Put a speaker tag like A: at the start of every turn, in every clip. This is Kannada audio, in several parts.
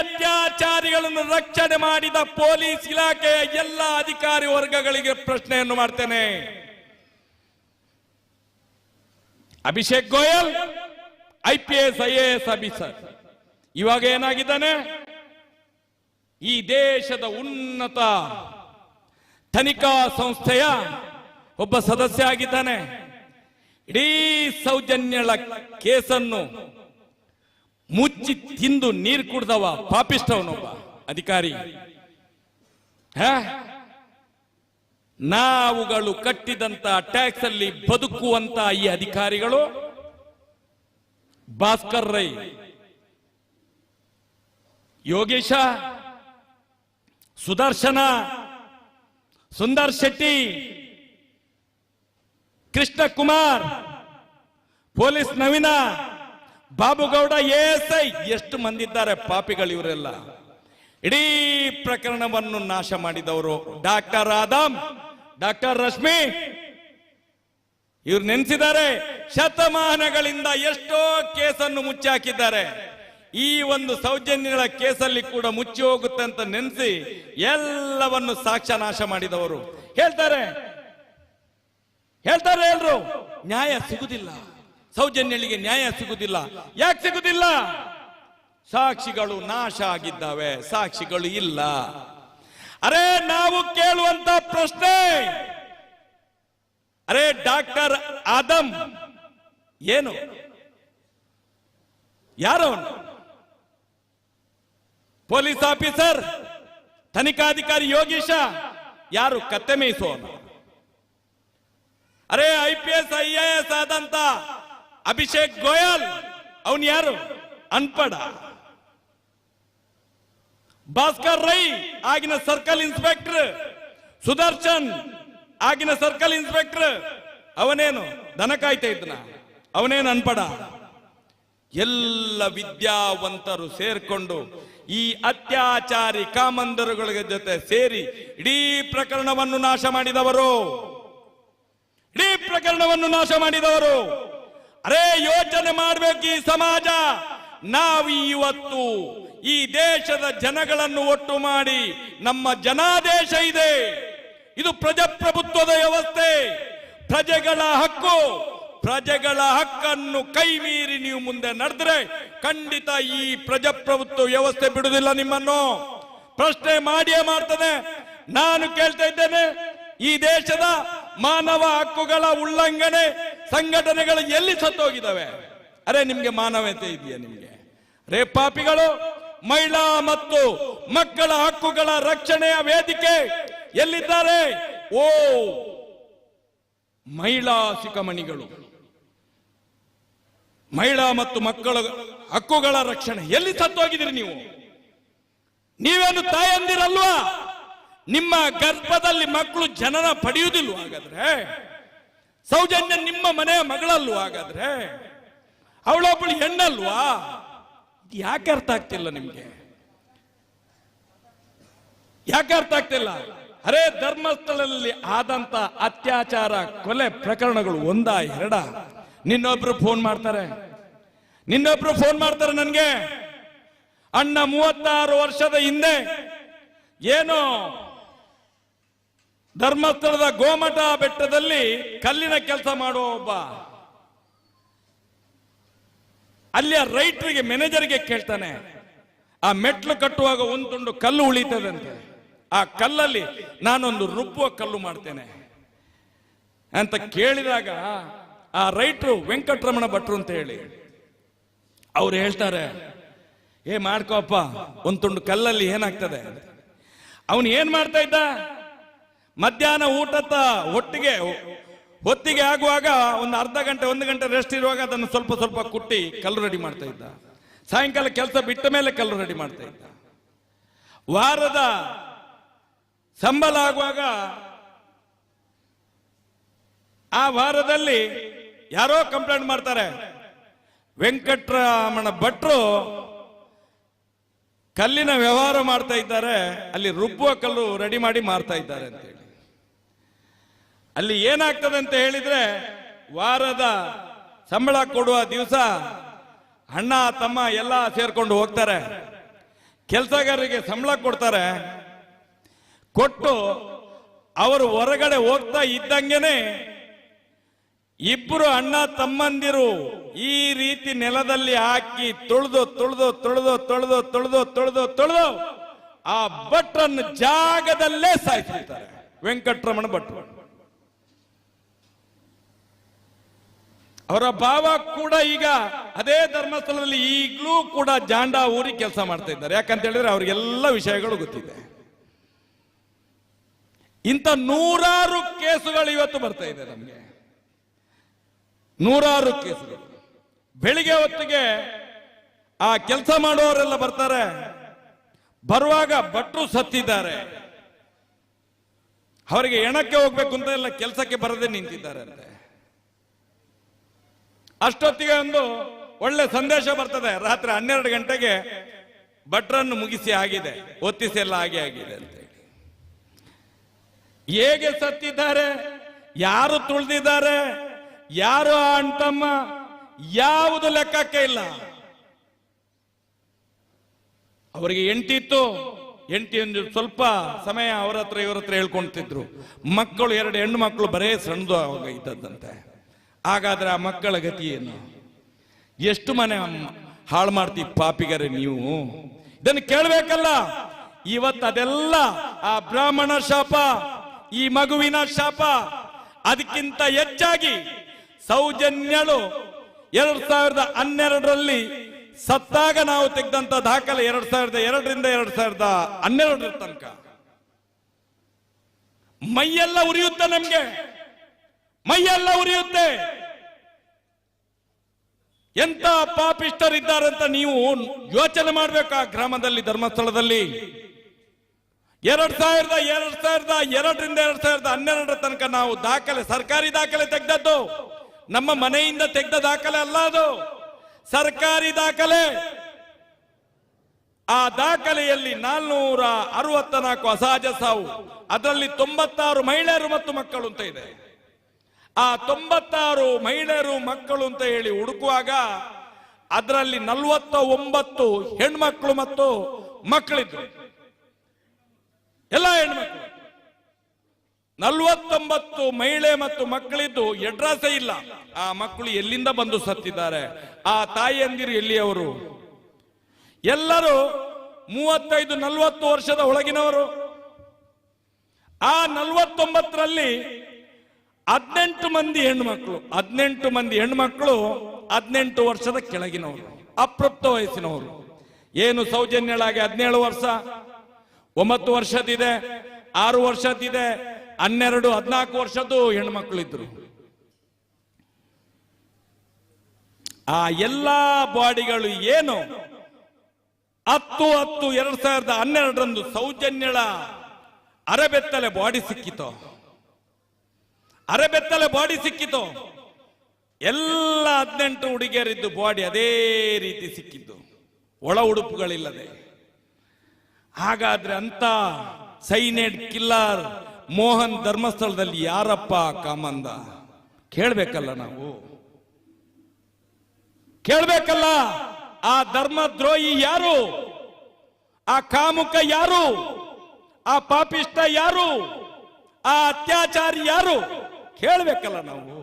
A: ಅತ್ಯಾಚಾರಿಗಳನ್ನು ರಕ್ಷಣೆ ಮಾಡಿದ ಪೊಲೀಸ್ ಇಲಾಖೆಯ ಎಲ್ಲ ಅಧಿಕಾರಿ ವರ್ಗಗಳಿಗೆ ಪ್ರಶ್ನೆಯನ್ನು ಮಾಡ್ತೇನೆ. Abhishek Goyal, I P S, I A S ಇವಾಗ ಏನಾಗಿದ್ದಾನೆ? ಈ ದೇಶದ ಉನ್ನತ ತನಿಖಾ ಸಂಸ್ಥೆಯ ಒಬ್ಬ ಸದಸ್ಯ ಆಗಿದ್ದಾನೆ. ಇಡೀ ಸೌಜನ್ಯಳ ಕೇಸನ್ನು ಮುಚ್ಚಿ ತಿಂದು ನೀರು ಕುಡ್ದವ ಪಾಪಿಷ್ಟವನೊಬ್ಬ ಅಧಿಕಾರಿ? ನಾವುಗಳು ಕಟ್ಟಿದಂತ ಟ್ಯಾಕ್ಸ್ ಅಲ್ಲಿ ಬದುಕುವಂತ ಈ ಅಧಿಕಾರಿಗಳು Bhaskar Rai, Yogesha, Sudarshana, Sundar Shetty Krishna Kumar police Naveena Babugowda S I ಎಷ್ಟು ಮಂದಿ ಇದ್ದಾರೆ ಪಾಪಿಗಳು ಇವರೆಲ್ಲ. ಇಡೀ ಪ್ರಕರಣವನ್ನು ನಾಶ ಮಾಡಿದವರು ಡಾಕ್ಟರ್ ಆದಮ್, ಡಾಕ್ಟರ್ ರಶ್ಮಿ. ಇವ್ರು ನೆನೆಸಿದ್ದಾರೆ ಶತಮಾನಗಳಿಂದ ಎಷ್ಟೋ ಕೇಸನ್ನು ಮುಚ್ಚಾಕಿದ್ದಾರೆ. ಈ ಒಂದು ಸೌಜನ್ಯಗಳ ಕೇಸಲ್ಲಿ ಕೂಡ ಮುಚ್ಚಿ ಹೋಗುತ್ತೆ ಅಂತ ನೆನೆಸಿ ಎಲ್ಲವನ್ನು ಸಾಕ್ಷ್ಯ ನಾಶ ಮಾಡಿದವರು. ಹೇಳ್ತಾರೆ. ಹೇಳ್ತಾರೆ ಎಲ್ರು. ನ್ಯಾಯ ಸಿಗುದಿಲ್ಲ. ಸೌಜನ್ಯಳಿಗೆ ನ್ಯಾಯ ಸಿಗುವುದಿಲ್ಲ ಯಾಕೆ ಸಿಗುವುದಿಲ್ಲ ಸಾಕ್ಷಿಗಳು ನಾಶ ಆಗಿದ್ದಾವೆ. ಸಾಕ್ಷಿಗಳು ಇಲ್ಲ. ಅರೆ, ನಾವು ಕೇಳುವಂತ ಪ್ರಶ್ನೆ. ಅರೆ, ಡಾಕ್ಟರ್ ಆದಮ್ ಏನು? ಯಾರವನು? ಪೊಲೀಸ್ ಆಫೀಸರ್, ತನಿಖಾಧಿಕಾರಿ ಯೋಗೀಶ. ಯಾರು? ಕತ್ತೆ ಮೇಯಿಸೋನು ಅರೆ, I P S, I A S ಆದಂತ ಅಭಿಷೇಕ್ ಗೋಯಲ್, ಅವನ್ ಯಾರು? ಅನ್ಪಡ. ಭಾಸ್ಕರ್ ರೈ, ಆಗಿನ ಸರ್ಕಲ್ ಇನ್ಸ್ಪೆಕ್ಟರ್. ಸುದರ್ಶನ್, ಆಗಿನ ಸರ್ಕಲ್ ಇನ್ಸ್ಪೆಕ್ಟರ್. ಅವನೇನು? ದನ ಕಾಯ್ತಾ ಇದ್ನ. ಅವನೇನು ಅನ್ಪಡ? ಎಲ್ಲ ವಿದ್ಯಾವಂತರು ಸೇರ್ಕೊಂಡು ಈ ಅತ್ಯಾಚಾರಿ ಕಾಮಂದರುಗಳ ಜೊತೆ ಸೇರಿ ಇಡೀ ಪ್ರಕರಣವನ್ನು ನಾಶ ಮಾಡಿದವರು. ಇಡೀ ಪ್ರಕರಣವನ್ನು ನಾಶ ಮಾಡಿದವರು. ಅರೇ, ಯೋಚನೆ ಮಾಡಬೇಕು ಈ ಸಮಾಜ. ನಾವು ಇವತ್ತು ಈ ದೇಶದ ಜನಗಳನ್ನು ಒಟ್ಟು ಮಾಡಿ ನಮ್ಮ ಜನಾದೇಶ ಇದೆ. ಇದು ಪ್ರಜಾಪ್ರಭುತ್ವದ ವ್ಯವಸ್ಥೆ. ಪ್ರಜೆಗಳ ಹಕ್ಕು. ಪ್ರಜೆಗಳ ಹಕ್ಕನ್ನು ಕೈ ಮೀರಿ ನೀವು ಮುಂದೆ ನಡೆದ್ರೆ ಖಂಡಿತ ಈ ಪ್ರಜಾಪ್ರಭುತ್ವ ವ್ಯವಸ್ಥೆ ಬಿಡುವುದಿಲ್ಲ ನಿಮ್ಮನ್ನು. ಪ್ರಶ್ನೆ ಮಾಡಿಯೇ ಮಾಡ್ತದೆ ನಾನು ಕೇಳ್ತಾ ಇದ್ದೇನೆ, ಈ ದೇಶದ ಮಾನವ ಹಕ್ಕುಗಳ ಉಲ್ಲಂಘನೆ ಸಂಘಟನೆಗಳು ಎಲ್ಲಿ ಸತ್ತೋಗಿದ್ದಾವೆ? ಅರೆ, ನಿಮ್ಗೆ ಮಾನವತೆ ಇದೆಯಾ ನಿಮ್ಗೆ? ರೇ ಪಾಪಿಗಳು, ಮಹಿಳಾ ಮತ್ತು ಮಕ್ಕಳ ಹಕ್ಕುಗಳ ರಕ್ಷಣೆಯ ವೇದಿಕೆ ಎಲ್ಲಿದ್ದಾರೆ? ಓ, ಮಹಿಳಾ ಶಿಖಮಣಿಗಳು. ಮಹಿಳಾ ಮತ್ತು ಮಕ್ಕಳ ಹಕ್ಕುಗಳ ರಕ್ಷಣೆ. ಎಲ್ಲಿ ಸತ್ತೋಗಿದಿರಿ ನೀವು? ನೀವೇನು ತಾಯಂದಿರಲ್ವಾ? ನಿಮ್ಮ ಗರ್ಭದಲ್ಲಿ ಮಕ್ಕಳು ಜನನ ಪಡೆಯುವುದಿಲ್ಲ ಹಾಗಾದ್ರೆ. ಸೌಜನ್ಯ ನಿಮ್ಮ ಮನೆಯ ಮಗಳಲ್ವ ಹಾಗಾದ್ರೆ? ಅವಳೊಬ್ಬಳು ಹೆಣ್ಣಲ್ವಾ? ಯಾಕೆ ಅರ್ಥ ಆಗ್ತಿಲ್ಲ ನಿಮ್ಗೆ? ಯಾಕೆ ಅರ್ಥ ಆಗ್ತಿಲ್ಲ? ಅರೇ, ಧರ್ಮಸ್ಥಳದಲ್ಲಿ ಆದಂತ ಅತ್ಯಾಚಾರ, ಕೊಲೆ ಪ್ರಕರಣಗಳು ಒಂದ ಎರಡ? ನಿನ್ನೊಬ್ರು ಫೋನ್ ಮಾಡ್ತಾರೆ. ನಿನ್ನೊಬ್ರು ಫೋನ್ ಮಾಡ್ತಾರೆ ನನ್ಗೆ. ಅಣ್ಣ ಮೂವತ್ತಾರು ವರ್ಷದ ಹಿಂದೆ ಏನು ಧರ್ಮಸ್ಥಳದ ಗೋಮಠ ಬೆಟ್ಟದಲ್ಲಿ ಕಲ್ಲಿನ ಕೆಲಸ ಮಾಡುವ ಒಬ್ಬ. ಅಲ್ಲಿಯ ರೈಟ್ರಿಗೆ, ಮ್ಯಾನೇಜರ್ಗೆ ಕೇಳ್ತಾನೆ, ಆ ಮೆಟ್ಲು ಕಟ್ಟುವಾಗ ಒಂದು ತುಂಡು ಕಲ್ಲು ಉಳಿತದಂತೆ ಆ ಕಲ್ಲಲ್ಲಿ ನಾನೊಂದು ರುಬ್ಬುವ ಕಲ್ಲು ಮಾಡ್ತೇನೆ ಅಂತ ಕೇಳಿದಾಗ ಆ ರೈಟ್ರು ವೆಂಕಟರಮಣ ಭಟ್ರು ಅಂತ ಹೇಳಿ, ಅವ್ರು ಹೇಳ್ತಾರೆ, ಏ ಮಾಡ್ಕೋಪ್ಪ ಒಂದು ತುಂಡು ಕಲ್ಲಲ್ಲಿ ಏನಾಗ್ತದೆ? ಅವನು ಏನ್ ಮಾಡ್ತಾ ಇದ್ದ? ಮಧ್ಯಾಹ್ನ ಊಟದ ಹೊಟ್ಟಿಗೆ ಹೊತ್ತಿಗೆ ಆಗುವಾಗ ಒಂದು ಅರ್ಧ ಗಂಟೆ, ಒಂದು ಗಂಟೆ ರೆಸ್ಟ್ ಇರುವಾಗ ಅದನ್ನು ಸ್ವಲ್ಪ ಸ್ವಲ್ಪ ಕುಟ್ಟಿ ಕಲ್ಲು ರೆಡಿ ಮಾಡ್ತಾ ಇದ್ದ. ಸಾಯಂಕಾಲ ಕೆಲಸ ಬಿಟ್ಟ ಮೇಲೆ ಕಲ್ಲು ರೆಡಿ ಮಾಡ್ತಾ ಇದ್ದ. ವಾರದ ಸಂಬಳ ಆಗುವಾಗ ಆ ವಾರದಲ್ಲಿ ಯಾರೋ ಕಂಪ್ಲೇಂಟ್ ಮಾಡ್ತಾರೆ. ವೆಂಕಟರಮಣ ಭಟ್ರು ಕಲ್ಲಿನ ವ್ಯವಹಾರ ಮಾಡ್ತಾ ಇದ್ದಾರೆ, ಅಲ್ಲಿ ರುಬ್ಬುವ ಕಲ್ಲು ರೆಡಿ ಮಾಡಿ ಮಾರ್ತಾ ಇದ್ದಾರೆ ಅಂತ ಹೇಳಿ ಅಲ್ಲಿ ಏನಾಗ್ತದೆ ಅಂತ ಹೇಳಿದ್ರೆ ವಾರದ ಸಂಬಳ ಕೊಡುವ ದಿವಸ ಅಣ್ಣ, ತಮ್ಮ ಎಲ್ಲ ಸೇರ್ಕೊಂಡು ಹೋಗ್ತಾರೆ. ಕೆಲಸಗಾರರಿಗೆ ಸಂಬಳ ಕೊಡ್ತಾರೆ. ಕೊಟ್ಟು ಅವರು ಹೊರಗಡೆ ಹೋಗ್ತಾ ಇದ್ದಂಗೆನೆ ಇಬ್ಬರು ಅಣ್ಣ, ತಮ್ಮಂದಿರು ಈ ರೀತಿ ನೆಲದಲ್ಲಿ ಹಾಕಿ ತುಳಿದು ತುಳಿದು ತುಳಿದು ತುಳಿದು ತುಳಿದು ತುಳಿದು ತುಳಿದು ಆ ಭಟ್ರನ್ನು ಜಾಗದಲ್ಲೇ ಸಾಯಿಸಿರ್ತಾರೆ ವೆಂಕಟರಮಣ ಭಟ್ರು. ಅವರ ಭಾವ ಕೂಡ ಈಗ ಅದೇ ಧರ್ಮಸ್ಥಳದಲ್ಲಿ ಈಗಲೂ ಕೂಡ ಜಾಂಡ ಊರಿ ಕೆಲಸ ಮಾಡ್ತಾ ಇದ್ದಾರೆ. ಯಾಕಂತ ಹೇಳಿದ್ರೆ ಅವ್ರಿಗೆಲ್ಲ ವಿಷಯಗಳು ಗೊತ್ತಿದೆ. ಇಂಥ ನೂರಾರು ಕೇಸುಗಳು ಇವತ್ತು ಬರ್ತಾ ಇದೆ ನಮಗೆ. ನೂರಾರು ಕೇಸುಗಳು. ಬೆಳಿಗ್ಗೆ ಹೊತ್ತಿಗೆ ಆ ಕೆಲಸ ಮಾಡುವವರೆಲ್ಲ ಬರ್ತಾರೆ. ಬರುವಾಗ ಭಟ್ರು ಸತ್ತಿದ್ದಾರೆ. ಅವರಿಗೆ ಎಣಕ್ಕೆ ಹೋಗ್ಬೇಕು ಅಂತ ಎಲ್ಲ ಕೆಲಸಕ್ಕೆ ಬರದೆ ನಿಂತಿದ್ದಾರೆ ಅಂತೆ. ಅಷ್ಟೊತ್ತಿಗೆ ಒಂದು ಒಳ್ಳೆ ಸಂದೇಶ ಬರ್ತದೆ. ರಾತ್ರಿ ಹನ್ನೆರಡು ಗಂಟೆಗೆ ಭಟ್ರನ್ನು ಮುಗಿಸಿ ಆಗಿದೆ. ಒತ್ತಿಸಿ ಎಲ್ಲ ಆಗಿ ಆಗಿದೆ ಅಂತ ಹೇಗೆ ಸತ್ತಿದ್ದಾರೆ? ಯಾರು ತುಳಿದಿದ್ದಾರೆ? ಯಾರು ಆ ಅಣ್ತಮ್ಮ ಯಾವುದು ಲೆಕ್ಕಕ್ಕೆ ಇಲ್ಲ. ಅವರಿಗೆ ಎಂಟಿತ್ತು ಎಂಟಿ ಒಂದು ಸ್ವಲ್ಪ ಸಮಯ ಅವರ ಹತ್ರ ಇವರ ಹತ್ರ ಹೇಳ್ಕೊಂತಿದ್ರು ಮಕ್ಕಳು, ಎರಡು ಹೆಣ್ಣು ಮಕ್ಕಳು ಬರೇ ಸಣ್ಣದು ಇದ್ದದ್ದಂತೆ ಹಾಗಾದ್ರೆ ಆ ಮಕ್ಕಳ ಗತಿ ಏನು? ಎಷ್ಟು ಮನೆ ಹಾಳು ಮಾಡ್ತೀವಿ ಪಾಪಿಗರೆ ನೀವು? ಇದನ್ನು ಕೇಳಬೇಕಲ್ಲ? ಇವತ್ತು ಅದೆಲ್ಲ ಆ ಬ್ರಾಹ್ಮಣ ಶಾಪ, ಈ ಮಗುವಿನ ಶಾಪ, ಅದಕ್ಕಿಂತ ಹೆಚ್ಚಾಗಿ ಸೌಜನ್ಯಳು ಎರಡ್ ಸಾವಿರದ ಹನ್ನೆರಡರಲ್ಲಿ ಸತ್ತಾಗ ನಾವು ತೆಗೆದಂತ ದಾಖಲೆ ಎರಡ್ ಸಾವಿರದ ಎರಡರಿಂದ ಎರಡ್ ಸಾವಿರದ ಹನ್ನೆರಡರ ತನಕ. ಮೈಯೆಲ್ಲ ಉರಿಯುತ್ತೆ ನಮ್ಗೆ? ಮೈಯೆಲ್ಲ ಉರಿಯುತ್ತೆ. ಎಂತ ಪಾಪಿಷ್ಟರಿದ್ದಾರಂತ ನೀವು ಯೋಚನೆ ಮಾಡ್ಬೇಕು ಆ ಗ್ರಾಮದಲ್ಲಿ, ಧರ್ಮಸ್ಥಳದಲ್ಲಿ. ಎರಡ್ ಸಾವಿರದ ಎರಡ್ ಸಾವಿರದ ಎರಡರಿಂದ ಎರಡ್ ಸಾವಿರದ ಹನ್ನೆರಡರ ತನಕ ನಾವು ದಾಖಲೆ, ಸರ್ಕಾರಿ ದಾಖಲೆ ತೆಗೆದದ್ದು. ನಮ್ಮ ಮನೆಯಿಂದ ತೆಗೆದ ದಾಖಲೆ ಅಲ್ಲ ಅದು. ಸರ್ಕಾರಿ ದಾಖಲೆ. ಆ ದಾಖಲೆಯಲ್ಲಿ ನಾಲ್ನೂರ ಅರವತ್ತ ನಾಲ್ಕು ಅಸಹಜ ಸಾವು. ಅದರಲ್ಲಿ ತೊಂಬತ್ತಾರು ಮಹಿಳೆಯರು ಮತ್ತು ಮಕ್ಕಳು ಅಂತ ಇದೆ. ಆ ತೊಂಬತ್ತಾರು ಮಹಿಳೆಯರು ಮಕ್ಕಳು ಅಂತ ಹೇಳಿ ಹುಡುಕುವಾಗ ಅದರಲ್ಲಿ ನಲ್ವತ್ತ ಒಂಬತ್ತು ಹೆಣ್ಮಕ್ಳು ಮತ್ತು ಮಕ್ಕಳಿದ್ರು. ಎಲ್ಲ ಹೆಣ್ಮಕ್ಳು. ನಲ್ವತ್ತೊಂಬತ್ತು ಮಹಿಳೆ ಮತ್ತು ಮಕ್ಕಳಿದ್ದು ಎಡ್ರಾಸೆ ಇಲ್ಲ. ಆ ಮಕ್ಕಳು ಎಲ್ಲಿಂದ ಬಂದು ಸತ್ತಿದ್ದಾರೆ? ಆ ತಾಯಿಯಂದಿರು ಎಲ್ಲಿಯವರು? ಎಲ್ಲರೂ ಮೂವತ್ತೈದು ನಲವತ್ತು ವರ್ಷದ ಒಳಗಿನವರು. ಆ ನಲವತ್ತೊಂಬತ್ತರಲ್ಲಿ ಹದಿನೆಂಟು ಮಂದಿ ಹೆಣ್ಮಕ್ಳು, ಹದಿನೆಂಟು ಮಂದಿ ಹೆಣ್ಮಕ್ಳು ಹದಿನೆಂಟು ವರ್ಷದ ಕೆಳಗಿನವರು ಅಪ್ರಾಪ್ತ ವಯಸ್ಸಿನವರು. ಏನು ಸೌಜನ್ಯಳಾಗಿ ಹದಿನೇಳು ವರ್ಷ? ಒಂಬತ್ತು ವರ್ಷದಿದೆ ಆರು ವರ್ಷದಿದೆ ಹನ್ನೆರಡು, ಹದಿನಾಲ್ಕು ವರ್ಷದ್ದು ಹೆಣ್ಮಕ್ಳು ಇದ್ರು ಆ ಎಲ್ಲಾ ಬಾಡಿಗಳು ಏನು? ಹತ್ತು ಹತ್ತು ಎರಡ್ ಸಾವಿರದ ಹನ್ನೆರಡರಂದು ಸೌಜನ್ಯಳ ಅರೆಬೆತ್ತಲೆ ಬಾಡಿ ಸಿಕ್ಕಿತು. ಅರೆಬೆತ್ತಲೆ ಬಾಡಿ ಸಿಕ್ಕಿತು. ಎಲ್ಲ ಹದಿನೆಂಟು ಹುಡುಗಿಯರಿದ್ದು ಬಾಡಿ ಅದೇ ರೀತಿ ಸಿಕ್ಕಿದ್ದು. ಒಳ ಉಡುಪುಗಳಿಲ್ಲದೆ. ಹಾಗಾದ್ರೆ ಅಂತ ಸೈನೆಡ್ ಕಿಲ್ಲಾರ್ ಮೋಹನ್ ಧರ್ಮಸ್ಥಳದಲ್ಲಿ ಯಾರಪ್ಪ ಕಾಮಂದ? ಕೇಳ್ಬೇಕಲ್ಲ ನಾವು. ಕೇಳ್ಬೇಕಲ್ಲ? ಆ ಧರ್ಮದ್ರೋಹಿ ಯಾರು? ಆ ಕಾಮುಕ ಯಾರು? ಆ ಪಾಪಿಷ್ಟ ಯಾರು? ಆ ಅತ್ಯಾಚಾರಿ ಯಾರು? ಕೇಳ್ಬೇಕಲ್ಲ ನಾವು.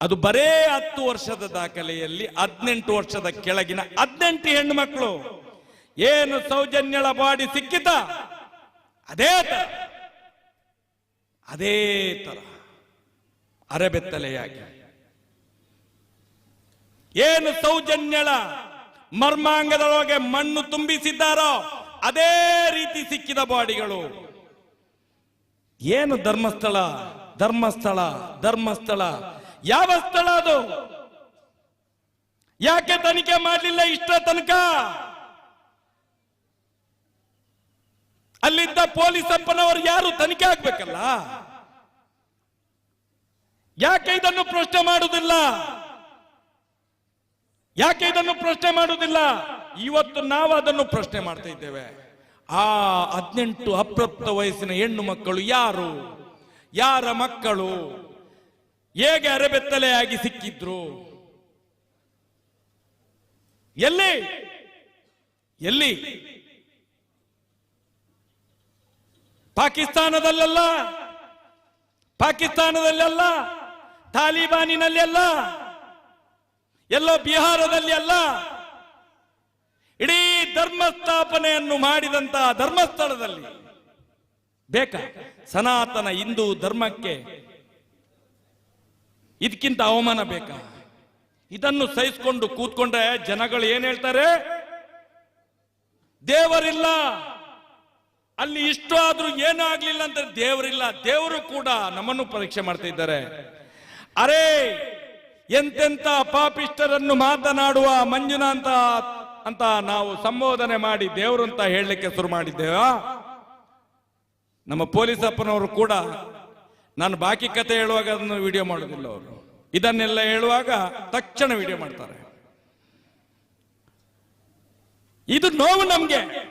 A: ಅದು ಬರೇ ಹತ್ತು ವರ್ಷದ ದಾಖಲೆಯಲ್ಲಿ ಹದಿನೆಂಟು ವರ್ಷದ ಕೆಳಗಿನ ಹದಿನೆಂಟು ಹೆಣ್ಣು ಮಕ್ಕಳು ಏನು ಸೌಜನ್ಯಳ ಬಾಡಿ ಸಿಕ್ಕಿತ? ಅದೇ ತರ ಅದೇ ತರ ಅರೆಬೆತ್ತಲೆಯಾಗಿ. ಏನು ಸೌಜನ್ಯಳ ಮರ್ಮಾಂಗದೊಳಗೆ ಮಣ್ಣು ತುಂಬಿಸಿದ್ದಾರೋ, ಅದೇ ರೀತಿ ಸಿಕ್ಕಿದ ಬಾಡಿಗಳು. ಏನು ಧರ್ಮಸ್ಥಳ? ಧರ್ಮಸ್ಥಳ ಧರ್ಮಸ್ಥಳ. ಯಾವ ಸ್ಥಳ ಅದು? ಯಾಕೆ ತನಿಖೆ ಮಾಡಲಿಲ್ಲ ಇಷ್ಟ ತನಕ? ಅಲ್ಲಿದ್ದ ಪೊಲೀಸ್ ಅಪ್ಪನವರು ಯಾರು ತನಿಖೆ ಆಗ್ಬೇಕಲ್ಲ? ಯಾಕೆ ಇದನ್ನು ಪ್ರಶ್ನೆ ಮಾಡುವುದಿಲ್ಲ ಯಾಕೆ ಇದನ್ನು ಪ್ರಶ್ನೆ ಮಾಡುವುದಿಲ್ಲ ಇವತ್ತು ನಾವು ಅದನ್ನು ಪ್ರಶ್ನೆ ಮಾಡ್ತಾ ಇದ್ದೇವೆ. ಆ ಹದಿನೆಂಟು ಅಪ್ರಾಪ್ತ ವಯಸ್ಸಿನ ಹೆಣ್ಣು ಮಕ್ಕಳು ಯಾರು? ಯಾರ ಮಕ್ಕಳು ಹೇಗೆ ಅರೆಬೆತ್ತಲೆಯಾಗಿ ಸಿಕ್ಕಿದ್ರು? ಎಲ್ಲಿ? ಎಲ್ಲಿ? ಪಾಕಿಸ್ತಾನದಲ್ಲೆಲ್ಲ? ಪಾಕಿಸ್ತಾನದಲ್ಲೆಲ್ಲ? ತಾಲಿಬಾನಿನಲ್ಲಿ ಅಲ್ಲ ಎಲ್ಲೋ ಬಿಹಾರದಲ್ಲಿ ಅಲ್ಲ ಇಡೀ ಧರ್ಮ ಸ್ಥಾಪನೆಯನ್ನು ಮಾಡಿದಂತ ಧರ್ಮಸ್ಥಳದಲ್ಲಿ ಬೇಕಾ? ಸನಾತನ ಹಿಂದೂ ಧರ್ಮಕ್ಕೆ ಇದಕ್ಕಿಂತ ಅವಮಾನ ಬೇಕಾ? ಇದನ್ನು ಸಹಿಸಿಕೊಂಡು ಕೂತ್ಕೊಂಡ್ರೆ ಜನಗಳು ಏನ್ ಹೇಳ್ತಾರೆ? ದೇವರಿಲ್ಲ. ಅಲ್ಲಿ ಇಷ್ಟು ಆದ್ರೂ ಏನಾಗ್ಲಿಲ್ಲ ಅಂತ ದೇವರಿಲ್ಲ. ದೇವರು ಕೂಡ ನಮ್ಮನ್ನು ಪರೀಕ್ಷೆ ಮಾಡ್ತಾ ಇದ್ದಾರೆ. ಅರೇ ಎಂತೆಂತ ಪಾಪಿಷ್ಟರನ್ನು ಮಾತನಾಡುವ ಮಂಜುನಾಥ ಅಂತ ನಾವು ಸಂಬೋಧನೆ ಮಾಡಿ ದೇವರು ಅಂತ ಹೇಳಲಿಕ್ಕೆ ಶುರು ಮಾಡಿದ್ದೇವಾ? ನಮ್ಮ ಪೊಲೀಸ್ ಅಪ್ಪನವರು ಕೂಡ ನಾನು ಬಾಕಿ ಕತೆ ಹೇಳುವಾಗ ಅದನ್ನು ವಿಡಿಯೋ ಮಾಡೋದಿಲ್ಲ ಅವರು. ಇದನ್ನೆಲ್ಲ ಹೇಳುವಾಗ ತಕ್ಷಣ ವಿಡಿಯೋ ಮಾಡ್ತಾರೆ. ಇದು ನೋವು ನಮ್ಗೆ.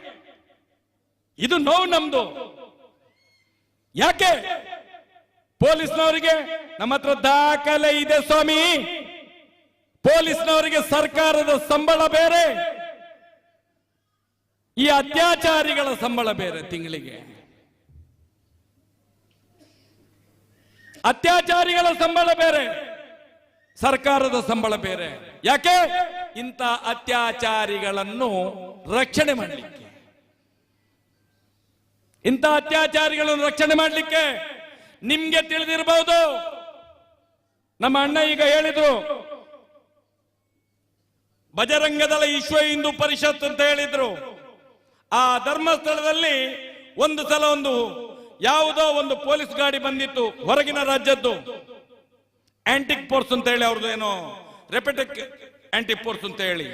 A: ಇದು ನೋವು ನಮ್ದು. ಯಾಕೆ? ಪೊಲೀಸ್ನವರಿಗೆ ನಮ್ಮ ಹತ್ರ ದಾಖಲೆ ಇದೆ ಸ್ವಾಮಿ. ಪೊಲೀಸ್ನವರಿಗೆ ಸರ್ಕಾರದ ಸಂಬಳ ಬೇರೆ. ಈ ಅತ್ಯಾಚಾರಿಗಳ ಸಂಬಳ ಬೇರೆ ತಿಂಗಳಿಗೆ. ಅತ್ಯಾಚಾರಿಗಳ ಸಂಬಳ ಬೇರೆ, ಸರ್ಕಾರದ ಸಂಬಳ ಬೇರೆ. ಯಾಕೆ? ಇಂಥ ಅತ್ಯಾಚಾರಿಗಳನ್ನು ರಕ್ಷಣೆ ಮಾಡಲಿಕ್ಕೆ. ಇಂಥ ಅತ್ಯಾಚಾರಿಗಳನ್ನು ರಕ್ಷಣೆ ಮಾಡಲಿಕ್ಕೆ ನಿಮ್ಗೆ ತಿಳಿದಿರಬಹುದು ನಮ್ಮ ಅಣ್ಣ ಈಗ ಹೇಳಿದ್ರು, ಬಜರಂಗದಳ ವಿಶ್ವ ಹಿಂದೂ ಪರಿಷತ್ ಅಂತ ಹೇಳಿದ್ರು. ಆ ಧರ್ಮಸ್ಥಳದಲ್ಲಿ ಒಂದು ಸಲ ಒಂದು ಯಾವುದೋ ಒಂದು ಪೊಲೀಸ್ ಗಾಡಿ ಬಂದಿತ್ತು ಹೊರಗಿನ ರಾಜ್ಯದ್ದು. ಆಂಟಿಕ್ ಫೋರ್ಸ್ ಅಂತ ಹೇಳಿ ಅವ್ರದ್ದು ಏನೋ ರೆಪೆಟಿಕ್ ಆಂಟಿಕ್ ಫೋರ್ಸ್ ಅಂತ ಹೇಳಿ.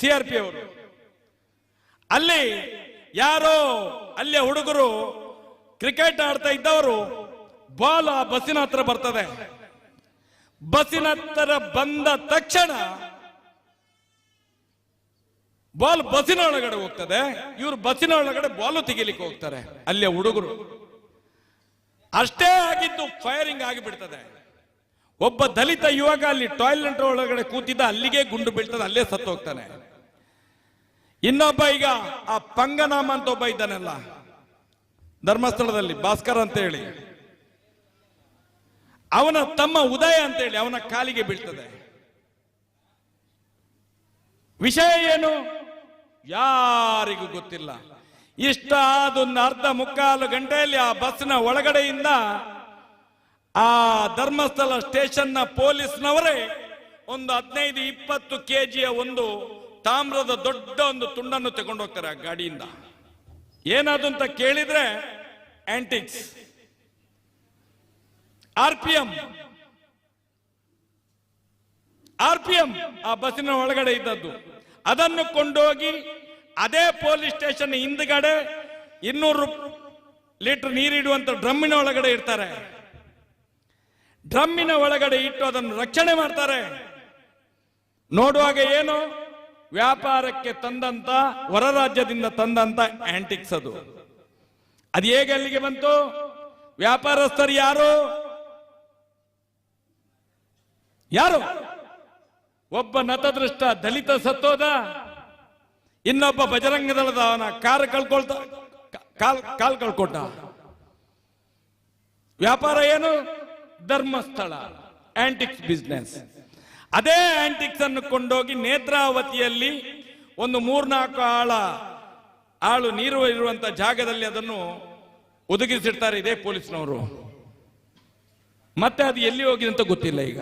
A: ಸಿ ಆರ್ ಪಿ ಅವರು. ಅಲ್ಲಿ ಯಾರೋ, ಅಲ್ಲಿಯ ಹುಡುಗರು ಕ್ರಿಕೆಟ್ ಆಡ್ತಾ ಇದ್ದವರು ಬಾಲ್ ಆ ಬಸ್ಸಿನ ಹತ್ರ ಬರ್ತದೆ. ಬಸ್ಸಿನ ಹತ್ರ ಬಂದ ತಕ್ಷಣ ಬಾಲ್ ಬಸ್ಸಿನ ಒಳಗಡೆ ಹೋಗ್ತದೆ. ಇವರು ಬಸ್ಸಿನ ಒಳಗಡೆ ಬಾಲು ತೆಗಿಲಿಕ್ಕೆ ಹೋಗ್ತಾರೆ. ಅಲ್ಲೇ ಹುಡುಗರು. ಅಷ್ಟೇ ಆಗಿದ್ದು ಫೈರಿಂಗ್ ಆಗಿಬಿಡ್ತದೆ. ಒಬ್ಬ ದಲಿತ ಯುವಕ ಅಲ್ಲಿ ಟಾಯ್ಲೆಟ್ ಒಳಗಡೆ ಕೂತಿದ್ದ ಅಲ್ಲಿಗೆ ಗುಂಡು ಬೀಳ್ತದೆ, ಅಲ್ಲೇ ಸತ್ತು ಹೋಗ್ತಾನೆ ಇನ್ನೊಬ್ಬ ಈಗ ಆ ಪಂಗನಾಮ ಅಂತ ಒಬ್ಬ ಇದ್ದಾನೆಲ್ಲ, ಧರ್ಮಸ್ಥಳದಲ್ಲಿ, ಭಾಸ್ಕರ್ ಅಂತ ಹೇಳಿ ಅವನ ತಮ್ಮ ಉದಯ ಅಂತ ಹೇಳಿ ಅವನ ಕಾಲಿಗೆ ಬೀಳ್ತದೆ. ವಿಷಯ ಏನು? ಯಾರಿಗೂ ಗೊತ್ತಿಲ್ಲ. ಇಷ್ಟ ಅದೊಂದು ಅರ್ಧ ಮುಕ್ಕಾಲು ಗಂಟೆಯಲ್ಲಿ ಆ ಬಸ್ನ ಒಳಗಡೆಯಿಂದ ಆ ಧರ್ಮಸ್ಥಳ ಸ್ಟೇಷನ್ನ ಪೊಲೀಸ್ನವರೇ ಒಂದು ಹದಿನೈದು ಇಪ್ಪತ್ತು ಕೆಜಿಯ ಒಂದು ತಾಮ್ರದ ದೊಡ್ಡ ಒಂದು ತುಂಡನ್ನು ತಗೊಂಡು ಹೋಗ್ತಾರೆ ಆ ಗಾಡಿಯಿಂದ. ಏನದು ಅಂತ ಕೇಳಿದ್ರೆ antiques R P M. R P M ಆ ಬಸ್ಸಿನ ಒಳಗಡೆ ಇದ್ದದ್ದು. ಅದನ್ನು ಕೊಂಡೋಗಿ ಅದೇ ಪೊಲೀಸ್ ಸ್ಟೇಷನ್ ಹಿಂದ್ಗಡೆ ಇನ್ನೂರು ಲೀಟರ್ ನೀರಿಡುವಂತ ಡ್ರಮ್ಮಿನ ಒಳಗಡೆ ಇರ್ತಾರೆ ಡ್ರಮ್ಮಿನ ಒಳಗಡೆ ಇಟ್ಟು ಅದನ್ನು ರಕ್ಷಣೆ ಮಾಡ್ತಾರೆ. ನೋಡುವಾಗ ಏನು? ವ್ಯಾಪಾರಕ್ಕೆ ತಂದಂತ ಹೊರ ರಾಜ್ಯದಿಂದ ತಂದಂತ ಆಂಟಿಕ್ಸ್ ಅದು. ಅದು ಹೇಗೆ ಅಲ್ಲಿಗೆ ಬಂತು? ವ್ಯಾಪಾರಸ್ಥರು ಯಾರು? ಯಾರು? ಒಬ್ಬ ನತದೃಷ್ಟ ದಲಿತ ಸತ್ತೋದ, ಇನ್ನೊಬ್ಬ ಬಜರಂಗ ದಳದ ಅವನ ಕಾರ್ ಕಳ್ಕೊಳ್ತ ಕಾಲ್ ಕಾಲ್ ಕಳ್ಕೊಟ್ಟ. ವ್ಯಾಪಾರ ಏನು? ಧರ್ಮಸ್ಥಳ ಆಂಟಿಕ್ಸ್ ಬಿಸ್ನೆಸ್ ಅದೇ ಆಂಟಿಕ್ಸ್ ಅನ್ನು ಕೊಂಡೋಗಿ ನೇತ್ರಾವತಿಯಲ್ಲಿ ಒಂದು ಮೂರ್ನಾಲ್ಕು ಆಳ, ಆಳು ನೀರು ಇರುವಂತ ಜಾಗದಲ್ಲಿ ಅದನ್ನು ಒದಗಿಸಿಡ್ತಾರೆ ಇದೇ ಪೊಲೀಸ್ನವರು. ಮತ್ತೆ ಅದು ಎಲ್ಲಿ ಹೋಗಿದೆ ಅಂತ ಗೊತ್ತಿಲ್ಲ ಈಗ.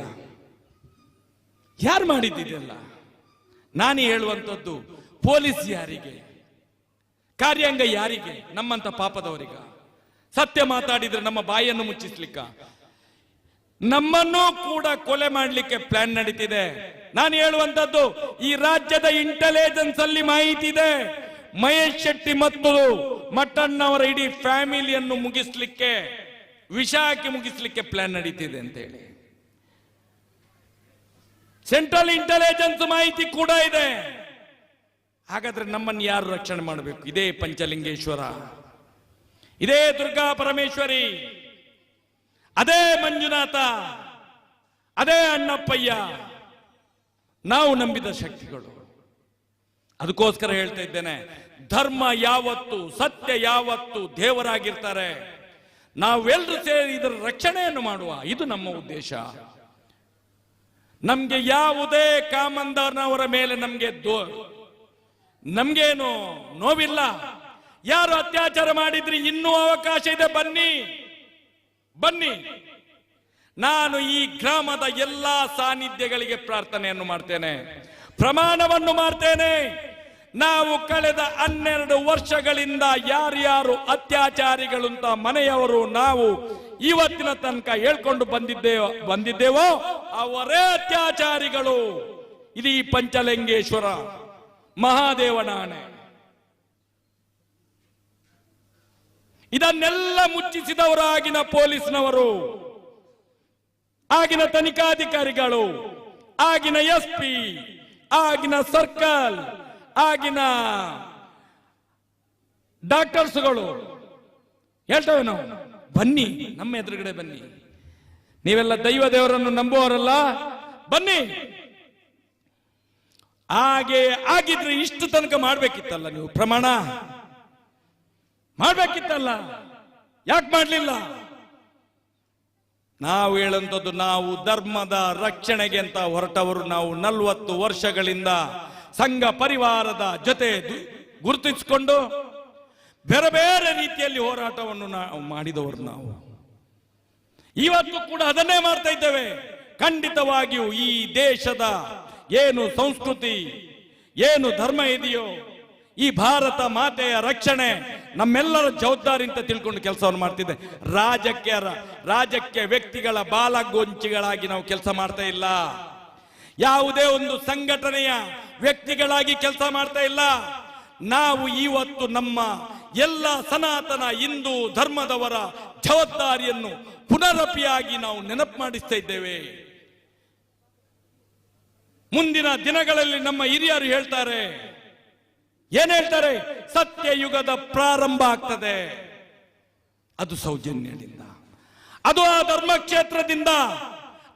A: ಯಾರು ಮಾಡಿದ್ದಿದೆಲ್ಲ? ನಾನು ಹೇಳುವಂಥದ್ದು ಪೊಲೀಸ್ ಯಾರಿಗೆ? ಕಾರ್ಯಾಂಗ ಯಾರಿಗೆ? ನಮ್ಮಂತ ಪಾಪದವರಿಗ. ಸತ್ಯ ಮಾತಾಡಿದ್ರೆ ನಮ್ಮ ಬಾಯನ್ನು ಮುಚ್ಚಿಸ್ಲಿಕ್ಕ. ನಮ್ಮನ್ನು ಕೂಡ ಕೊಲೆ ಮಾಡಲಿಕ್ಕೆ ಪ್ಲಾನ್ ನಡೀತಿದೆ. ನಾನು ಹೇಳುವಂತದ್ದು ಈ ರಾಜ್ಯದ ಇಂಟೆಲಿಜೆನ್ಸ್ ಅಲ್ಲಿ ಮಾಹಿತಿ ಇದೆ. ಮಹೇಶ್ ಶೆಟ್ಟಿ ಮತ್ತು ಮಟ್ಟಣ್ಣವರ ಇಡೀ ಫ್ಯಾಮಿಲಿಯನ್ನು ಮುಗಿಸ್ಲಿಕ್ಕೆ, ವಿಷ ಹಾಕಿ ಮುಗಿಸ್ಲಿಕ್ಕೆ ಪ್ಲಾನ್ ನಡೀತಿದೆ ಅಂತ ಹೇಳಿ ಸೆಂಟ್ರಲ್ ಇಂಟೆಲಿಜೆನ್ಸ್ ಮಾಹಿತಿ ಕೂಡ ಇದೆ. ಹಾಗಾದ್ರೆ ನಮ್ಮನ್ನು ಯಾರು ರಕ್ಷಣೆ ಮಾಡಬೇಕು? ಇದೇ ಪಂಚಲಿಂಗೇಶ್ವರ. ಇದೇ ದುರ್ಗಾ ಪರಮೇಶ್ವರಿ. ಅದೇ ಮಂಜುನಾಥ. ಅದೇ ಅಣ್ಣಪ್ಪಯ್ಯ. ನಾವು ನಂಬಿದ ಶಕ್ತಿಗಳು. ಅದಕ್ಕೋಸ್ಕರ ಹೇಳ್ತಾ ಇದ್ದೇನೆ, ಧರ್ಮ ಯಾವತ್ತು, ಸತ್ಯ ಯಾವತ್ತು ದೇವರಾಗಿರ್ತಾರೆ ನಾವೆಲ್ಲರೂ ಸೇರಿ ಇದರ ರಕ್ಷಣೆಯನ್ನು ಮಾಡುವ, ಇದು ನಮ್ಮ ಉದ್ದೇಶ. ನಮ್ಗೆ ಯಾವುದೇ ಕಾಮಂದರ್ನವರ ಮೇಲೆ ನಮ್ಗೆ ದೋ, ನಮ್ಗೇನು ನೋವಿಲ್ಲ? ಯಾರು ಅತ್ಯಾಚಾರ ಮಾಡಿದ್ರಿ? ಇನ್ನೂ ಅವಕಾಶ ಇದೆ, ಬನ್ನಿ. ಬನ್ನಿ. ನಾನು ಈ ಗ್ರಾಮದ ಎಲ್ಲಾ ಸಾನ್ನಿಧ್ಯಗಳಿಗೆ ಪ್ರಾರ್ಥನೆಯನ್ನು ಮಾಡ್ತೇನೆ. ಪ್ರಮಾಣವನ್ನು ಮಾಡ್ತೇನೆ. ನಾವು ಕಳೆದ ಹನ್ನೆರಡು ವರ್ಷಗಳಿಂದ ಯಾರ್ಯಾರು ಅತ್ಯಾಚಾರಿಗಳು ಅಂತ ಮನೆಯವರು ನಾವು ಇವತ್ತಿನ ತನಕ ಹೇಳ್ಕೊಂಡು ಬಂದಿದ್ದೇವೋ ಬಂದಿದ್ದೇವೋ ಅವರೇ ಅತ್ಯಾಚಾರಿಗಳು. ಈ ಪಂಚಲಿಂಗೇಶ್ವರ ಮಹಾದೇವನಾಣೆ ಇದನ್ನೆಲ್ಲ ಮುಚ್ಚಿಸಿದವರು ಆಗಿನ ಪೊಲೀಸ್ನವರು, ಆಗಿನ ತನಿಖಾಧಿಕಾರಿಗಳು, ಆಗಿನ ಎಸ್ ಪಿ ಆಗಿನ ಸರ್ಕಲ್ ಆಗಿನ ಡಾಕ್ಟರ್ಸ್ಗಳು. ಹೇಳ್ತೇವೆ ನಾವು, ಬನ್ನಿ, ನಮ್ಮ ಎದುರುಗಡೆ ಬನ್ನಿ. ನೀವೆಲ್ಲ ದೈವ ದೇವರನ್ನು ನಂಬುವವರಲ್ಲ, ಬನ್ನಿ. ಹಾಗೆ ಆಗಿದ್ರೆ ಇಷ್ಟು ತನಕ ಮಾಡ್ಬೇಕಿತ್ತಲ್ಲ ನೀವು, ಪ್ರಮಾಣ? ಮಾಡ್ಬೇಕಿತ್ತಲ್ಲ? ಯಾಕೆ ಮಾಡ್ಲಿಲ್ಲ? ನಾವು ಹೇಳಂತದ್ದು ನಾವು ಧರ್ಮದ ರಕ್ಷಣೆಗೆ ಅಂತ ಹೊರಟವರು ನಾವು ನಲ್ವತ್ತು ವರ್ಷಗಳಿಂದ ಸಂಘ ಪರಿವಾರದ ಜೊತೆ ಗುರುತಿಸಿಕೊಂಡು ಬೇರೆ ಬೇರೆ ರೀತಿಯಲ್ಲಿ ಹೋರಾಟವನ್ನು ನಾವು ಮಾಡಿದವರು ನಾವು. ಇವತ್ತು ಕೂಡ ಅದನ್ನೇ ಮಾಡ್ತಾ ಇದ್ದೇವೆ. ಖಂಡಿತವಾಗಿಯೂ ಈ ದೇಶದ ಏನು ಸಂಸ್ಕೃತಿ, ಏನು ಧರ್ಮ ಇದೆಯೋ, ಈ ಭಾರತ ಮಾತೆಯ ರಕ್ಷಣೆ ನಮ್ಮೆಲ್ಲರ ಜವಾಬ್ದಾರಿ ಅಂತ ತಿಳ್ಕೊಂಡು ಕೆಲಸವನ್ನು ಮಾಡ್ತಿದ್ದೆ. ರಾಜಕೀಯ ರಾಜಕೀಯ ವ್ಯಕ್ತಿಗಳ ಬಾಲಗೊಂಚಿಗಳಾಗಿ ನಾವು ಕೆಲಸ ಮಾಡ್ತಾ ಇಲ್ಲ. ಯಾವುದೇ ಒಂದು ಸಂಘಟನೆಯ ವ್ಯಕ್ತಿಗಳಾಗಿ ಕೆಲಸ ಮಾಡ್ತಾ ಇಲ್ಲ. ನಾವು ಇವತ್ತು ನಮ್ಮ ಎಲ್ಲ ಸನಾತನ ಹಿಂದೂ ಧರ್ಮದವರ ಜವಾಬ್ದಾರಿಯನ್ನು ಪುನರಪಿಯಾಗಿ ನಾವು ನೆನಪು ಮಾಡಿಸ್ತಾ ಇದ್ದೇವೆ. ಮುಂದಿನ ದಿನಗಳಲ್ಲಿ ನಮ್ಮ ಹಿರಿಯರು ಹೇಳ್ತಾರೆ, ಏನ್ ಹೇಳ್ತಾರೆ? ಸತ್ಯಯುಗದ ಪ್ರಾರಂಭ ಆಗ್ತದೆ. ಅದು ಸೌಜನ್ಯದಿಂದ, ಅದು ಆ ಧರ್ಮಕ್ಷೇತ್ರದಿಂದ,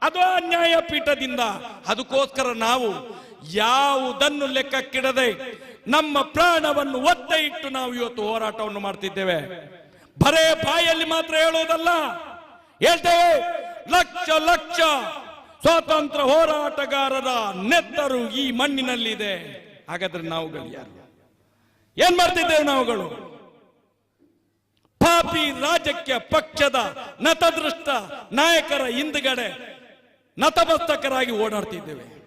A: ಅದು ಆ ನ್ಯಾಯಪೀಠದಿಂದ. ಅದಕ್ಕೋಸ್ಕರ ನಾವು ಯಾವುದನ್ನು ಲೆಕ್ಕಕ್ಕಿಡದೆ ನಮ್ಮ ಪ್ರಾಣವನ್ನು ಒತ್ತೆ ಇಟ್ಟು ನಾವು ಇವತ್ತು ಹೋರಾಟವನ್ನು ಮಾಡ್ತಿದ್ದೇವೆ. ಬರೇ ಬಾಯಲ್ಲಿ ಮಾತ್ರ ಹೇಳೋದಲ್ಲ ಹೇಳ್ತೇವೆ ಲಕ್ಷ ಲಕ್ಷ ಸ್ವಾತಂತ್ರ್ಯ ಹೋರಾಟಗಾರರ ನೆತ್ತರು ಈ ಮಣ್ಣಿನಲ್ಲಿದೆ. ಹಾಗಾದ್ರೆ ನಾವುಗಳು ಯಾರು? ಏನ್ ಮಾಡ್ತಿದ್ದೇವೆ ನಾವುಗಳು? ಪಾಪಿ ರಾಜಕೀಯ ಪಕ್ಷದ ನತದೃಷ್ಟ ನಾಯಕರ ಹಿಂದ್ಗಡೆ ನತಮಸ್ತಕರಾಗಿ ಓಡಾಡ್ತಿದ್ದೇವೆ.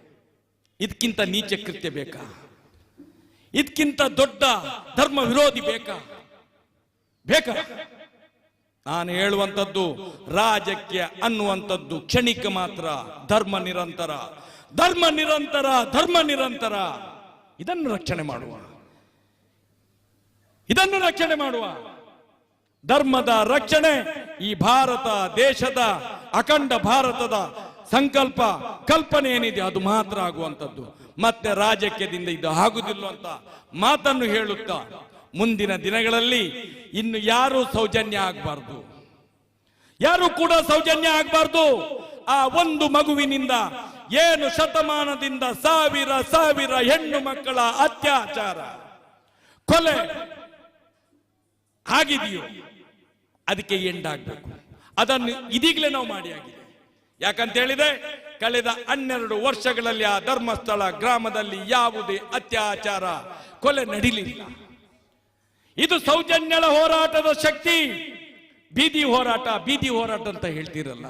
A: ಇದಕ್ಕಿಂತ ನೀಚ ಕೃತ್ಯ ಬೇಕಾ? ಇದಕ್ಕಿಂತ ದೊಡ್ಡ ಧರ್ಮ ವಿರೋಧಿ ಬೇಕಾ? ಬೇಕಾ? ನಾನು ಹೇಳುವಂಥದ್ದು ರಾಜಕೀಯ ಅನ್ನುವಂಥದ್ದು ಕ್ಷಣಿಕ ಮಾತ್ರ, ಧರ್ಮ ನಿರಂತರ. ಧರ್ಮ ನಿರಂತರ ಧರ್ಮ ನಿರಂತರ. ಇದನ್ನು ರಕ್ಷಣೆ ಮಾಡುವ. ಇದನ್ನು ರಕ್ಷಣೆ ಮಾಡುವ. ಧರ್ಮದ ರಕ್ಷಣೆ ಈ ಭಾರತ ದೇಶದ ಅಖಂಡ ಭಾರತದ ಸಂಕಲ್ಪ, ಕಲ್ಪನೆ ಏನಿದೆ ಅದು ಮಾತ್ರ ಆಗುವಂಥದ್ದು. ಮತ್ತೆ ರಾಜಕೀಯದಿಂದ ಇದು ಆಗುದಿಲ್ಲ ಅಂತ ಮಾತನ್ನು ಹೇಳುತ್ತಾ, ಮುಂದಿನ ದಿನಗಳಲ್ಲಿ ಇನ್ನು ಯಾರು ಸೌಜನ್ಯ ಆಗಬಾರ್ದು. ಯಾರು ಕೂಡ ಸೌಜನ್ಯ ಆಗಬಾರ್ದು. ಆ ಒಂದು ಮಗುವಿನಿಂದ ಏನು ಶತಮಾನದಿಂದ ಸಾವಿರ ಸಾವಿರ ಹೆಣ್ಣು ಮಕ್ಕಳ ಅತ್ಯಾಚಾರ. ಕೊಲೆ ಆಗಿದೆಯೋ, ಅದಕ್ಕೆ ಎಂಡ್ ಆಗ್ಬೇಕು. ಅದನ್ನು ಇದೀಗಲೇ ನಾವು ಮಾಡಿ ಆಗಿದೆ ಯಾಕಂತ ಹೇಳಿದೆ ಕಳೆದ ಹನ್ನೆರಡು ವರ್ಷಗಳಲ್ಲಿ ಆ ಧರ್ಮಸ್ಥಳ ಗ್ರಾಮದಲ್ಲಿ ಯಾವುದೇ ಅತ್ಯಾಚಾರ, ಕೊಲೆ ನಡಿಲಿಲ್ಲ. ಇದು ಸೌಜನ್ಯಳ ಹೋರಾಟದ ಶಕ್ತಿ. ಬೀದಿ ಹೋರಾಟ ಬೀದಿ ಹೋರಾಟ ಅಂತ ಹೇಳ್ತಿರಲ್ಲ.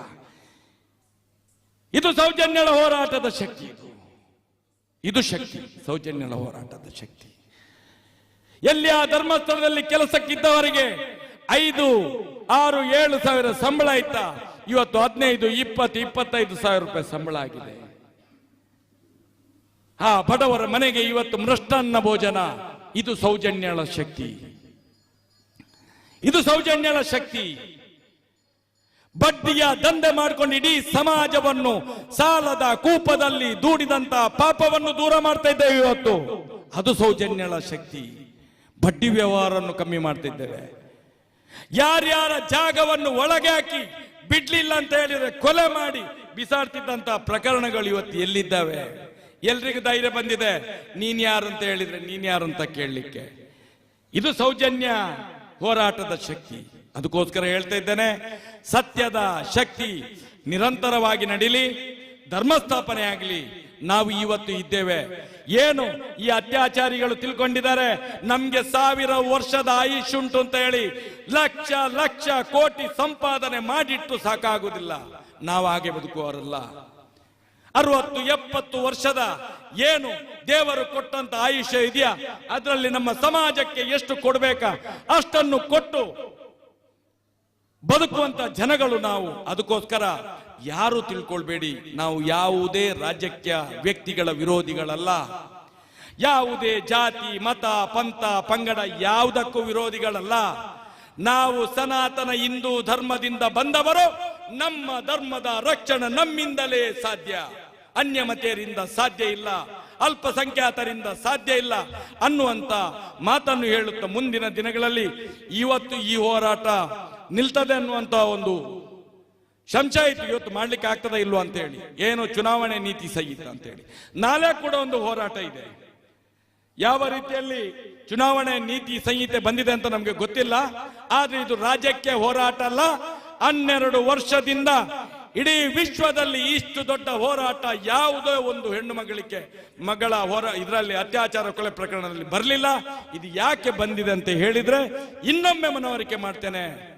A: ಇದು ಸೌಜನ್ಯಳ ಹೋರಾಟದ ಶಕ್ತಿ ಇದು ಶಕ್ತಿ, ಸೌಜನ್ಯಳ ಹೋರಾಟದ ಶಕ್ತಿ. ಎಲ್ಲಿ ಆ ಧರ್ಮಸ್ಥಳದಲ್ಲಿ ಕೆಲಸಕ್ಕಿದ್ದವರಿಗೆ ಐದು, ಆರು, ಏಳು ಸಾವಿರ ಸಂಬಳ ಇತ್ತ ಇವತ್ತು ಹದಿನೈದು, ಇಪ್ಪತ್ತು, ಇಪ್ಪತ್ತೈದು ಸಾವಿರ ರೂಪಾಯಿ ಸಂಬಳ ಆಗಿದೆ. ಆ ಬಡವರ ಮನೆಗೆ ಇವತ್ತು ಮೃಷ್ಟಾನ್ನ ಭೋಜನ. ಇದು ಸೌಜನ್ಯಳ ಶಕ್ತಿ. ಇದು ಸೌಜನ್ಯಳ ಶಕ್ತಿ. ಬಡ್ಡಿಯ ದಂಧೆ ಮಾಡಿಕೊಂಡು ಇಡೀ ಸಮಾಜವನ್ನು ಸಾಲದ ಕೂಪದಲ್ಲಿ ದೂಡಿದಂತ ಪಾಪವನ್ನು ದೂರ ಮಾಡ್ತಾ ಇದ್ದೇವೆ ಇವತ್ತು. ಅದು ಸೌಜನ್ಯಳ ಶಕ್ತಿ. ಬಡ್ಡಿ ವ್ಯವಹಾರವನ್ನು ಕಮ್ಮಿ ಮಾಡ್ತಾ ಇದ್ದೇವೆ. ಯಾರ್ಯಾರ ಜಾಗವನ್ನು ಒಳಗೆ ಹಾಕಿ ಬಿಡ್ಲಿಲ್ಲ ಅಂತ ಹೇಳಿದ್ರೆ ಕೊಲೆ ಮಾಡಿ ಬಿಸಾಡ್ತಿದ್ದಂತ ಪ್ರಕರಣಗಳು ಇವತ್ತು ಎಲ್ಲಿದ್ದಾವೆ? ಎಲ್ರಿಗೂ ಧೈರ್ಯ ಬಂದಿದೆ. ನೀನ್ ಯಾರು ಅಂತ ಹೇಳಿದ್ರೆ ನೀನ್ ಯಾರು ಅಂತ ಕೇಳಲಿಕ್ಕೆ? ಇದು ಸೌಜನ್ಯ ಹೋರಾಟದ ಶಕ್ತಿ. ಅದಕ್ಕೋಸ್ಕರ ಹೇಳ್ತಾ ಇದ್ದೇನೆ, ಸತ್ಯದ ಶಕ್ತಿ ನಿರಂತರವಾಗಿ ನಡೀಲಿ, ಧರ್ಮಸ್ಥಾಪನೆ ಆಗಲಿ. ನಾವು ಇವತ್ತು ಇದ್ದೇವೆ. ಏನು? ಈ ಅತ್ಯಾಚಾರಿಗಳು ತಿಳ್ಕೊಂಡಿದ್ದಾರೆ. ನಮ್ಗೆ ಸಾವಿರ ವರ್ಷದ ಆಯುಷ್ ಉಂಟು ಅಂತ ಹೇಳಿ ಲಕ್ಷ ಲಕ್ಷ ಕೋಟಿ ಸಂಪಾದನೆ ಮಾಡಿಟ್ಟು ಸಾಕಾಗುವುದಿಲ್ಲ. ನಾವು ಹಾಗೆ ಬದುಕುವವರಲ್ಲ. ಅರವತ್ತು, ಎಪ್ಪತ್ತು ವರ್ಷದ ಏನು ದೇವರು ಕೊಟ್ಟಂತ ಆಯುಷ್ಯ ಇದೆಯಾ? ಅದರಲ್ಲಿ ನಮ್ಮ ಸಮಾಜಕ್ಕೆ ಎಷ್ಟು ಕೊಡ್ಬೇಕಾ? ಅಷ್ಟನ್ನು ಕೊಟ್ಟು ಬದುಕುವಂತ ಜನಗಳು ನಾವು. ಅದಕ್ಕೋಸ್ಕರ ಯಾರು ತಿಳ್ಕೊಳ್ಬೇಡಿ. ನಾವು ಯಾವುದೇ ರಾಜಕೀಯ ವ್ಯಕ್ತಿಗಳ ವಿರೋಧಿಗಳಲ್ಲ. ಯಾವುದೇ ಜಾತಿ, ಮತ, ಪಂಥ, ಪಂಗಡ ಯಾವುದಕ್ಕೂ ವಿರೋಧಿಗಳಲ್ಲ. ನಾವು ಸನಾತನ ಹಿಂದೂ ಧರ್ಮದಿಂದ ಬಂದವರು ನಮ್ಮ ಧರ್ಮದ ರಕ್ಷಣೆ ನಮ್ಮಿಂದಲೇ ಸಾಧ್ಯ. ಅನ್ಯಮತೆಯರಿಂದ ಸಾಧ್ಯ ಇಲ್ಲ. ಅಲ್ಪಸಂಖ್ಯಾತರಿಂದ ಸಾಧ್ಯ ಇಲ್ಲ ಅನ್ನುವಂತ ಮಾತನ್ನು ಹೇಳುತ್ತಾ ಮುಂದಿನ ದಿನಗಳಲ್ಲಿ ಇವತ್ತು ಈ ಹೋರಾಟ ನಿಲ್ತದೆ ಅನ್ನುವಂತ ಒಂದು ಸಂಶಯ ಇತ್ತು ಇವತ್ತು ಮಾಡ್ಲಿಕ್ಕೆ ಆಗ್ತದ ಇಲ್ವಾ ಅಂತ ಹೇಳಿ ಏನು ಚುನಾವಣೆ ನೀತಿ ಸಂಹಿತ ಅಂತ ಹೇಳಿ ನಾಳೆ ಕೂಡ ಒಂದು ಹೋರಾಟ ಇದೆ. ಯಾವ ರೀತಿಯಲ್ಲಿ ಚುನಾವಣೆ ನೀತಿ ಸಂಹಿತೆ ಬಂದಿದೆ ಅಂತ ನಮಗೆ ಗೊತ್ತಿಲ್ಲ. ಆದ್ರೆ ಇದು ರಾಜ್ಯಕ್ಕೆ ಹೋರಾಟ ಅಲ್ಲ. ಹನ್ನೆರಡು ವರ್ಷದಿಂದ ಇಡೀ ವಿಶ್ವದಲ್ಲಿ ಇಷ್ಟು ದೊಡ್ಡ ಹೋರಾಟ ಯಾವುದೇ ಒಂದು ಹೆಣ್ಣು ಮಗಳಿಗೆ ಮಗಳ ಹೋರ, ಇದರಲ್ಲಿ ಅತ್ಯಾಚಾರ ಕೊಲೆ ಪ್ರಕರಣದಲ್ಲಿ ಬರಲಿಲ್ಲ. ಇದು ಯಾಕೆ ಬಂದಿದೆ ಅಂತ ಹೇಳಿದ್ರೆ ಇನ್ನೊಮ್ಮೆ ಮನವರಿಕೆ ಮಾಡ್ತೇನೆ.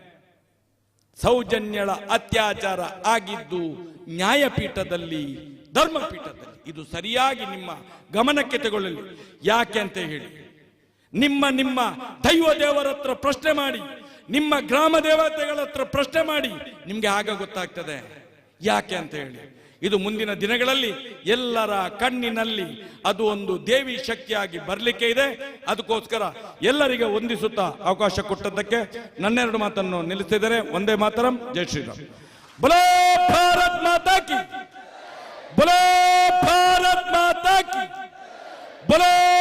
A: ಸೌಜನ್ಯಳ ಅತ್ಯಾಚಾರ ಆಗಿದ್ದು ನ್ಯಾಯಪೀಠದಲ್ಲಿ, ಧರ್ಮಪೀಠದಲ್ಲಿ. ಇದು ಸರಿಯಾಗಿ ನಿಮ್ಮ ಗಮನಕ್ಕೆ ತಗೊಳ್ಳಲಿ. ಯಾಕೆ ಅಂತ ಹೇಳಿ. ನಿಮ್ಮ ನಿಮ್ಮ ದೈವ ದೇವರ ಪ್ರಶ್ನೆ ಮಾಡಿ, ನಿಮ್ಮ ಗ್ರಾಮ ದೇವತೆಗಳ ಪ್ರಶ್ನೆ ಮಾಡಿ ನಿಮ್ಗೆ ಆಗ ಗೊತ್ತಾಗ್ತದೆ. ಯಾಕೆ ಅಂತ ಹೇಳಿ. ಇದು ಮುಂದಿನ ದಿನಗಳಲ್ಲಿ ಎಲ್ಲರ ಕಣ್ಣಿನಲ್ಲಿ ಅದು ಒಂದು ದೇವಿ ಶಕ್ತಿಯಾಗಿ ಬರಲಿಕ್ಕೆ ಇದೆ. ಅದಕ್ಕೋಸ್ಕರ ಎಲ್ಲರಿಗೆ ಹೊಂದಿಸುತ್ತಾ ಅವಕಾಶ ಕೊಟ್ಟದ್ದಕ್ಕೆ ನನ್ನೆರಡು ಮಾತನ್ನು ನಿಲ್ಲಿಸಿದರೆ ಒಂದೇ ಮಾತರಂ. ಜೈ ಶ್ರೀರಾಮ್. ಬಲೋ ಭಾರತ್ ಮಾತಾ ಕಿ. ಬಲೋ ಭಾರತ್ ಮಾತಾ ಕಿ. ಬಲೋ